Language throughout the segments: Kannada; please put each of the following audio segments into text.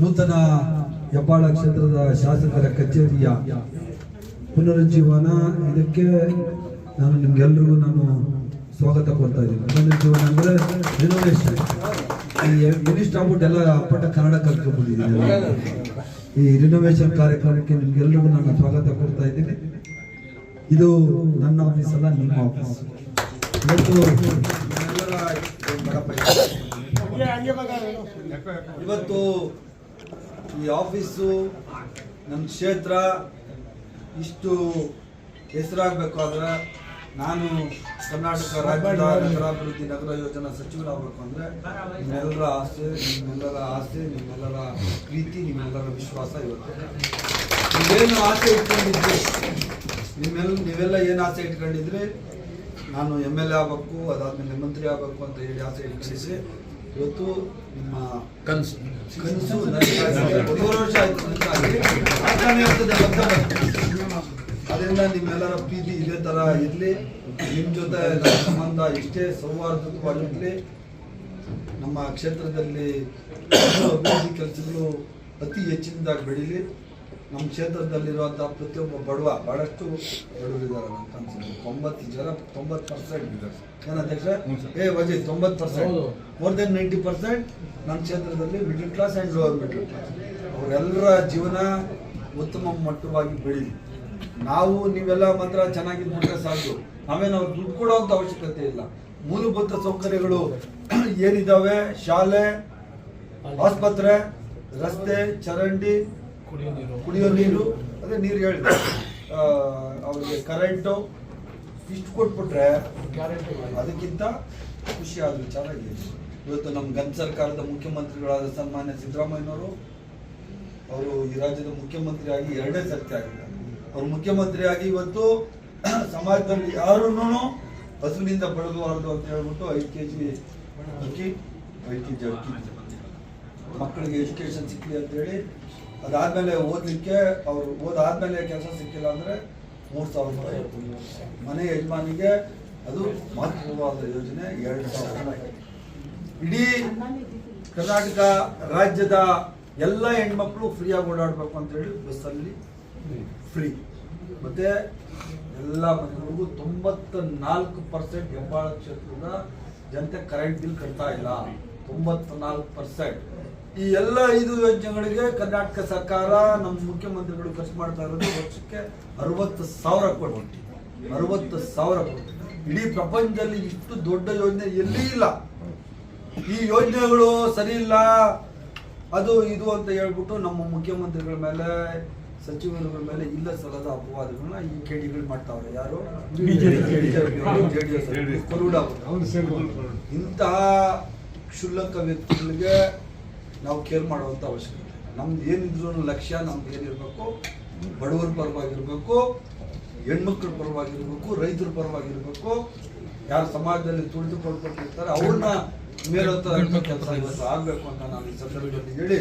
ನೂತನ ಹೆಬ್ಬಾಳ ಕ್ಷೇತ್ರದ ಶಾಸಕರ ಕಚೇರಿಯ ಪುನರುಜ್ಜೀವನ. ಇದಕ್ಕೆ ನಾನು ನಿಮ್ಗೆಲ್ರಿಗೂ ನಾನು ಸ್ವಾಗತ ಕೊಡ್ತಾ ಇದ್ದೀನಿ. ಪುನರುಜ್ಜೀವನ ಅಂದ್ರೆ ರಿನೋವೇಷನ್ ಈ ಮಿನಿಸ್ಟರ್ ಆಗ್ಬಿಟ್ಟು ಎಲ್ಲ ಅಪ್ಪಟ ಕನ್ನಡ ಕಲ್ತ್ಕೊಂಡ್ಬಿಟ್ಟಿದ್ದೀನಿ ಈ ರಿನೋವೇಷನ್ ಕಾರ್ಯಕ್ರಮಕ್ಕೆ ನಿಮ್ಗೆಲ್ರಿಗೂ ನಾನು ಸ್ವಾಗತ ಕೊಡ್ತಾ ಇದ್ದೀನಿ. ಇದು ನನ್ನ ಆಫೀಸ್ ಅಲ್ಲ, ನಿಮ್ಮ ಆಫೀಸ್ ಇವತ್ತು ಇವತ್ತು ಈ ಆಫೀಸು ನಮ್ಮ ಕ್ಷೇತ್ರ ಇಷ್ಟು ಹೆಸರಾಗಬೇಕು ಆದರೆ ನಾನು ಕರ್ನಾಟಕ ರಾಜ್ಯದ ನಗರಾಭಿವೃದ್ಧಿ ನಗರ ಯೋಜನಾ ಸಚಿವರಾಗಬೇಕು ಅಂದರೆ ನಿಮ್ಮೆಲ್ಲರ ಆಸೆ ನಿಮ್ಮೆಲ್ಲರ ಆಸೆ ನಿಮ್ಮೆಲ್ಲರ ಪ್ರೀತಿ ನಿಮ್ಮೆಲ್ಲರ ವಿಶ್ವಾಸ ಇವತ್ತು. ನೀವೇನು ಆಸೆ ಇಟ್ಕೊಂಡಿದ್ರಿ? ನಿಮ್ಮೆಲ್ಲ ನೀವೆಲ್ಲ ಏನು ಆಸೆ ಇಟ್ಕೊಂಡಿದ್ರಿ? ನಾನು ಎಂ ಎಲ್ ಎ ಆಗಬೇಕು ಅದಾದ್ಮೇಲೆ ಮಂತ್ರಿ ಆಗಬೇಕು ಅಂತ ಹೇಳಿ ಆಸೆ ಇಟ್ಕೊಂಡಿದ್ರಿ. ಇವತ್ತು ನಿಮ್ಮ ಕನಸು. ಕನಸು ನನಸಾಗಿದೆ. ಮೂರು ವರ್ಷ ಆಯ್ತು ಮತ್ತೆ. ಅದರಿಂದ ನಿಮ್ಮೆಲ್ಲರ ಪ್ರೀತಿ ಇದೇ ತರ ಇರ್ಲಿ. ನಿಮ್ ಜೊತೆ ನನ್ನ ಸಂಬಂಧ ಇಷ್ಟೇ ಸೌಹಾರ್ದವಾಗಿರ್ಲಿ ನಮ್ಮ ಕ್ಷೇತ್ರದಲ್ಲಿ ಅಭಿವೃದ್ಧಿ ಕೆಲಸಗಳು ಅತಿ ಹೆಚ್ಚಿನದಾಗಿ ಬೆಳೀಲಿ. ನಮ್ಮ ಕ್ಷೇತ್ರದಲ್ಲಿರುವಂತಹ ಪ್ರತಿಯೊಬ್ಬ ಬಡವ ಬಹಳಷ್ಟು ಬಡವರಿದ್ದಾರೆ ಅಂತ ಅನ್ಸುತ್ತೆ. ತೊಂಬತ್ತು ಜನ ತೊಂಬತ್ತು ಪರ್ಸೆಂಟ್ ಇದ್ದಾರೆ. ಏನ ಅಧ್ಯಕ್ಷ? ಏ ವಜಿ ತೊಂಬತ್ತು percent more than ninety percent ನಮ್ಮ ಕ್ಷೇತ್ರದಲ್ಲಿ middle class and lower middle class ಅವರೆಲ್ಲರ ಜೀವನ ಉತ್ತಮ ಮಟ್ಟವಾಗಿ ಬೆಳೀಲಿ ನಾವು ನೀವೆಲ್ಲ ಮಾತ್ರ ಚೆನ್ನಾಗಿದ್ಬಿಟ್ರೆ ಸಾಕು. ಆಮೇಲೆ ನಾವು ದುಡ್ಡು ಕೊಡುವಂತ ಅವಶ್ಯಕತೆ ಇಲ್ಲ. ಮೂಲಭೂತ ಸೌಕರ್ಯಗಳು ಏನಿದ್ದಾವೆ ಶಾಲೆ ಆಸ್ಪತ್ರೆ ರಸ್ತೆ ಚರಂಡಿ ಕುಡಿಯೋ ನೀರು. ಅದೇ ನೀರು ಹೇಳಿದೆ. ಅವ್ರಿಗೆ ಕರೆಂಟು ಇಷ್ಟು ಕೊಟ್ಬಿಟ್ರೆ ಅದಕ್ಕಿಂತ ಖುಷಿಯಾದ ವಿಚಾರ ಇದೆ ಇವತ್ತು ನಮ್ಮ ಗನ್ ಸರ್ಕಾರದ ಮುಖ್ಯಮಂತ್ರಿಗಳಾದ ಸನ್ಮಾನ್ಯ ಸಿದ್ದರಾಮಯ್ಯನವರು ಅವರು ಈ ರಾಜ್ಯದ ಮುಖ್ಯಮಂತ್ರಿಯಾಗಿ ಎರಡನೇ ಸರ್ತಿ ಆಗಿದ್ದಾರೆ. ಅವರು ಮುಖ್ಯಮಂತ್ರಿಯಾಗಿ ಇವತ್ತು ಸಮಾಜದಲ್ಲಿ ಯಾರನ್ನೂ ಹಸುವಿನಿಂದ ಬಳಗಬಾರದು ಅಂತ ಹೇಳ್ಬಿಟ್ಟು ಐದು ಕೆ ಜಿ ಅಕ್ಕಿ ಐದು ಕೆ ಜಿ ಅಕ್ಕಿ. ಮಕ್ಕಳಿಗೆ ಎಜುಕೇಶನ್ ಸಿಕ್ಕಲಿ ಅಂತೇಳಿ, ಅದಾದಮೇಲೆ ಓದಲಿಕ್ಕೆ ಅವರು ಓದಾದ್ಮೇಲೆ ಕೆಲಸ ಸಿಕ್ಕಿಲ್ಲ ಅಂದ್ರೆ ಮೂರು ಸಾವಿರ ರೂಪಾಯಿ ಮನೆ ಯಜಮಾನಿಗೆ ಅದು ಮಹತ್ವವಾದ ಯೋಜನೆ ಎರಡು ಸಾವಿರ ಇಡೀ ಕರ್ನಾಟಕ ರಾಜ್ಯದ ಎಲ್ಲ ಹೆಣ್ಮಕ್ಳು ಫ್ರೀಯಾಗಿ ಓಡಾಡಬೇಕು ಅಂತ ಹೇಳಿ ಬಸ್ಸಲ್ಲಿ ಫ್ರೀ ಮತ್ತೆ ಎಲ್ಲ ಮನೆಗಳಿಗೂ ತೊಂಬತ್ತ ನಾಲ್ಕು ಪರ್ಸೆಂಟ್ ಹೆಬ್ಬಾಳ ಕ್ಷೇತ್ರದ ಜನತೆ ಕರೆಂಟ್ ಬಿಲ್ ಕಟ್ತಾ ಇಲ್ಲ. ತೊಂಬತ್ತ ನಾಲ್ಕು ಪರ್ಸೆಂಟ್ ಈ ಎಲ್ಲ ಐದು ಯೋಜನೆಗಳಿಗೆ ಕರ್ನಾಟಕ ಸರ್ಕಾರ ನಮ್ಮ ಮುಖ್ಯಮಂತ್ರಿಗಳು ಖರ್ಚು ಮಾಡ್ತಾ ಇರೋದು ವರ್ಷಕ್ಕೆ ಅರವತ್ತು ಸಾವಿರ ಕೋಟಿ ಅರವತ್ತು ಸಾವಿರ ಕೋಟಿ. ಇಡೀ ಪ್ರಪಂಚದಲ್ಲಿ ಇಷ್ಟು ದೊಡ್ಡ ಯೋಜನೆ ಎಲ್ಲಿ ಇಲ್ಲ? ಈ ಯೋಜನೆಗಳು ಸರಿ ಇಲ್ಲ. ಅದು ಇದು ಅಂತ ಹೇಳ್ಬಿಟ್ಟು ನಮ್ಮ ಮುಖ್ಯಮಂತ್ರಿಗಳ ಮೇಲೆ ಸಚಿವರುಗಳ ಮೇಲೆ ಇಲ್ಲ ಸಲದ ಅಪವಾದಗಳನ್ನ ಈ ಕೇಡಿಗಳು ಮಾಡ್ತಾವ್ರೆ. ಯಾರು? ಜೆಡಿಎಸ್ ಇಂತಹ ಕ್ಷುಲ್ಲಕ ವ್ಯಕ್ತಿಗಳಿಗೆ ನಾವು ಕೇರ್ ಮಾಡುವಂಥ ಅವಶ್ಯಕತೆ. ನಮ್ದು ಏನಿದ್ರು ಲಕ್ಷ್ಯ ನಮ್ದು ಏನಿರಬೇಕು ಬಡವರ ಪರವಾಗಿರಬೇಕು ಹೆಣ್ಮಕ್ಳ ಪರವಾಗಿರ್ಬೇಕು ರೈತರ ಪರವಾಗಿರ್ಬೇಕು ಯಾರು ಸಮಾಜದಲ್ಲಿ ತುಳಿದುಕೊಳ್ಕೊಂಡಿರ್ತಾರೆ ಅವ್ರನ್ನ ಮೇಲತ್ತ ಕೆಲಸ ಇವತ್ತು ಆಗ್ಬೇಕು ಅಂತ ನಾನು ಈ ಸಂದರ್ಭದಲ್ಲಿ ಹೇಳಿ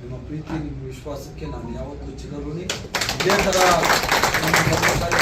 ನಿಮ್ಮ ಪ್ರೀತಿ ನಿಮ್ಮ ವಿಶ್ವಾಸಕ್ಕೆ ನಾನು ಯಾವತ್ತೂ ಚಿರಋಣಿ ಇದೇ ಥರ ನಮ್ಮ